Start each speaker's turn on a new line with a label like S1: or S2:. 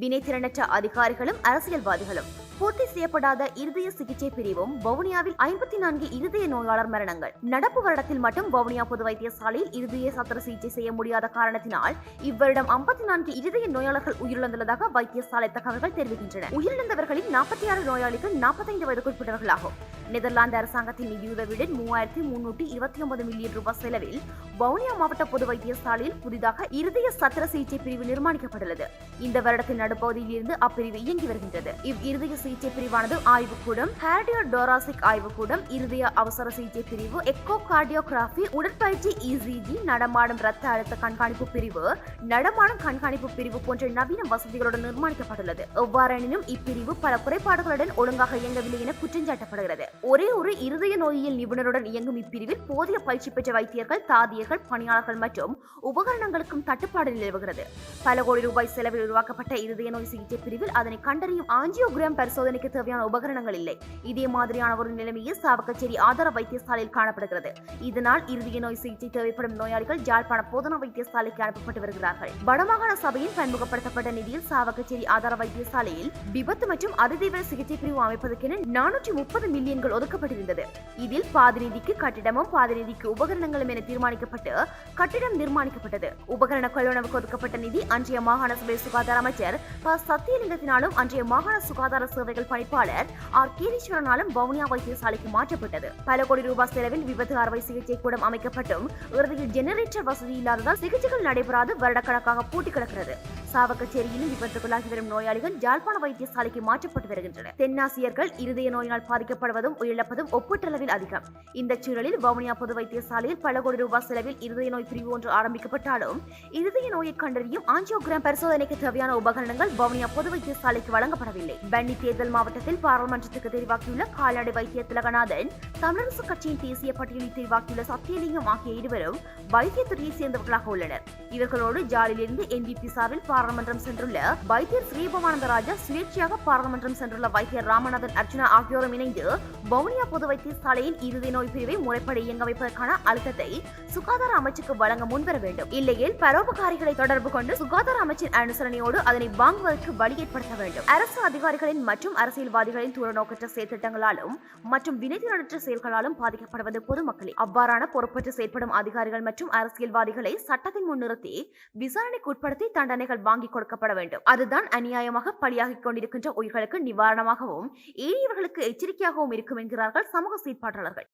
S1: வினைத்திறனற்ற அதிகாரிகளும் அரசியல்வாதிகளும். பூர்த்தி செய்யப்படாத இருதய சிகிச்சை பிரிவும் வவுனியாவில் ஐம்பத்தி நான்கு இருதய நோயாளர் மரணங்கள். நடப்பு வருடத்தில் மட்டும் வவுனியா பொது வைத்தியசாலையில் இருதய சத்திர சிகிச்சை செய்ய முடியாத காரணத்தினால் இவ்வருடம் ஐம்பத்தி நான்கு இருதய நோயாளர்கள் உயிரிழந்துள்ளதாக வைத்தியசாலை தகவல்கள் தெரிவிக்கின்றன. உயிரிழந்தவர்களில் நாற்பத்தி ஆறு நோயாளிகள் நாற்பத்தைந்து வயதுக்குட்பட்டவர்களாகும். நெதர்லாந்து அரசாங்கத்தின் நிதியுதவியுடன் மூவாயிரத்தி முன்னூற்றி இருபத்தி ஒன்பது மில்லியன் ரூபாய் செலவில் வவுனியா மாவட்ட பொது வைத்தியசாலையில் புதிதாக இருதய சத்திர சிகிச்சை பிரிவு நிர்மாணிக்கப்பட்டுள்ளது. இந்த நடுப்பகுதியில் இருந்து அப்பிரிவு இயங்கி வருகின்றது. இவ் இருதய சிகிச்சை பிரிவானது ஆய்வுக்கூடம் ஹேர்டியோ டோராசிக் ஆய்வுக்கூடம் இருதய அவசர சிகிச்சை பிரிவு எக்கோ கார்டியோகிராபி உடற்பயிற்சி இசிஜி நடமாடும் ரத்த அழுத்த கண்காணிப்பு பிரிவு நடமாடும் கண்காணிப்பு பிரிவு போன்ற நவீன வசதிகளுடன் நிர்மாணிக்கப்பட்டுள்ளது. எவ்வாறெனினும் இப்பிரிவு பல குறைபாடுகளுடன் ஒழுங்காக இயங்கவில்லை என குற்றஞ்சாட்டப்படுகிறது. ஒரே ஒரு இருதய நோயியல் நிபுணருடன் இயங்கும் இப்பிரிவில் போதிய பயிற்சி பெற்ற வைத்தியர்கள் தாதியர்கள் பணியாளர்கள் மற்றும் உபகரணங்களுக்கும் தட்டுப்பாடு நிலவுகிறது. பல கோடி ரூபாய் செலவில் உருவாக்கப்பட்ட இருதய நோய் சிகிச்சை பிரிவில் அதனை கண்டறியும் ஆஞ்சியோகிராம் பரிசோதனைக்கு தேவையான உபகரணங்கள் இல்லை. இதே மாதிரியான ஒரு நிலைமையில் சாவகச்சேரி ஆதார வைத்தியசாலையில் காணப்படுகிறது. இதனால் இருதய நோய் சிகிச்சை தேவைப்படும் நோயாளிகள் ஜாழ்ப்பாண போதனா வைத்தியசாலைக்கு அனுப்பப்பட்டு வருகிறார்கள். வடமாகாண சபையின் பன்முகப்படுத்தப்பட்ட நிதியில் சாவகச்சேரி ஆதார வைத்தியசாலையில் விபத்து மற்றும் அதிதீவிர சிகிச்சை பிரிவு அமைப்பதற்கென நானூற்றி முப்பது மில்லியன்கள் ஒதுக்கப்பட்டிருந்தது. இதில் பாதி நிதிக்கு கட்டிடமும் பாதி நிதிக்கு உபகரணங்களும் என தீர்மானிக்கப்பட்டு கட்டிடம் நிர்மாணிக்கப்பட்டது. உபகரண கொள்வனவுக்கு ஒதுக்கப்பட்ட நிதி அன்றைய மாகாண சபை சுகாதார அமைச்சர் ப. சத்தியலிங்கத்தினாலும் அன்றைய மாகாண சுகாதார சேவைகள் பணிப்பாளர் ஆர். கீரீஸ்வரனாலும் வவுனியா வைத்தியசாலைக்கு மாற்றப்பட்டது. பல கோடி ரூபாய் செலவில் விபத்து அறுவை சிகிச்சை கூடம் அமைக்கப்பட்டும் இறுதியில் ஜெனரேட்டர் வசதி இல்லாததால் சிகிச்சைகள் நடைபெறாது வருடக்கணக்காக பூட்டி கிடக்கிறது. சாவக்கச்சேரியிலும் விபத்துக்குள்ளாகி வரும் நோயாளிகள் ஜாழ்ப்பாண வைத்தியசாலைக்கு மாற்றப்பட்டு வருகின்றனர். தென்னாசியர்கள் இருதய நோயினால் பாதிக்கப்படுவதும் உயிரிழப்பதும் ஒப்பீட்டளவில் அதிகம். இந்த சூழலில் வவுனியா பொது வைத்தியசாலையில் பல கோடி ரூபாய் செலவில் இருதய நோய் பிரிவு ஒன்று ஆரம்பிக்கப்பட்டாலும் இருதய நோயை கண்டறியும் ஆஞ்சியோகிராம் பரிசோதனைக்கு தேவையான உபகரணங்கள் வவுனியா பொது வைத்தியசாலைக்கு வழங்கப்படவில்லை. பன்னி தேர்தல் மாவட்டத்தில் பாராளுமன்றத்துக்கு தெரிவாக்கியுள்ள கால்நடை வைத்திய திலகநாதன் தமிழரசு கட்சியின் தேசிய பட்டியலில் தெரிவாக்கியுள்ள சத்தியலிங்கம் ஆகிய இருவரும் வைத்தியத்துறையைச் சேர்ந்தவர்களாக உள்ளனர். இவர்களோடு ஜாலிலிருந்து என்பிபி சார்பில் பாராளுமன்றம் சென்றுள்ள வைத்தியர் ஸ்ரீபவானந்த ராஜா சுயேட்சையாக பாராளுமன்றம் சென்றுள்ள வைத்தியர் ராமநாதன் அர்ஜுனா ஆகியோரும் இணைந்து வவுனியா பொது வைத்தியசாலையின் இறுதி நோய் பிரிவை முறைப்படி இயங்க வைப்பதற்கான அழுத்தத்தை சுகாதார அமைச்சுக்கு வழங்க முன்வர வேண்டும். இல்லையில் பரோபகாரிகளை தொடர்பு கொண்டு சுகாதார அமைச்சின் அனுசரணையோடு அதனை வாங்குவதற்கு வழி ஏற்படுத்த வேண்டும். அரசு அதிகாரிகளின் மற்றும் அரசியல்வாதிகளின் தூரநோக்கற்ற செயற்திட்டங்களாலும் மற்றும் வினைத்திறனற்ற செயல்களாலும் பாதிக்கப்படுவது பொதுமக்களே. அவ்வாறான பொறுப்பற்று செயற்படும் அதிகாரிகள் மற்றும் அரசியல்வாதிகளை சட்டத்தின் முன்னிறுத்தி விசாரணைக்கு உட்படுத்தி தண்டனைகள் வாங்கி கொடுக்கப்பட வேண்டும். அதுதான் அநியாயமாக பலியாகிக் கொண்டிருக்கின்ற உயிர்களுக்கு நிவாரணமாகவும் ஏனியவர்களுக்கு எச்சரிக்கையாகவும் இருக்கும் என்கிறார்கள் சமூக செயற்பாட்டாளர்கள்.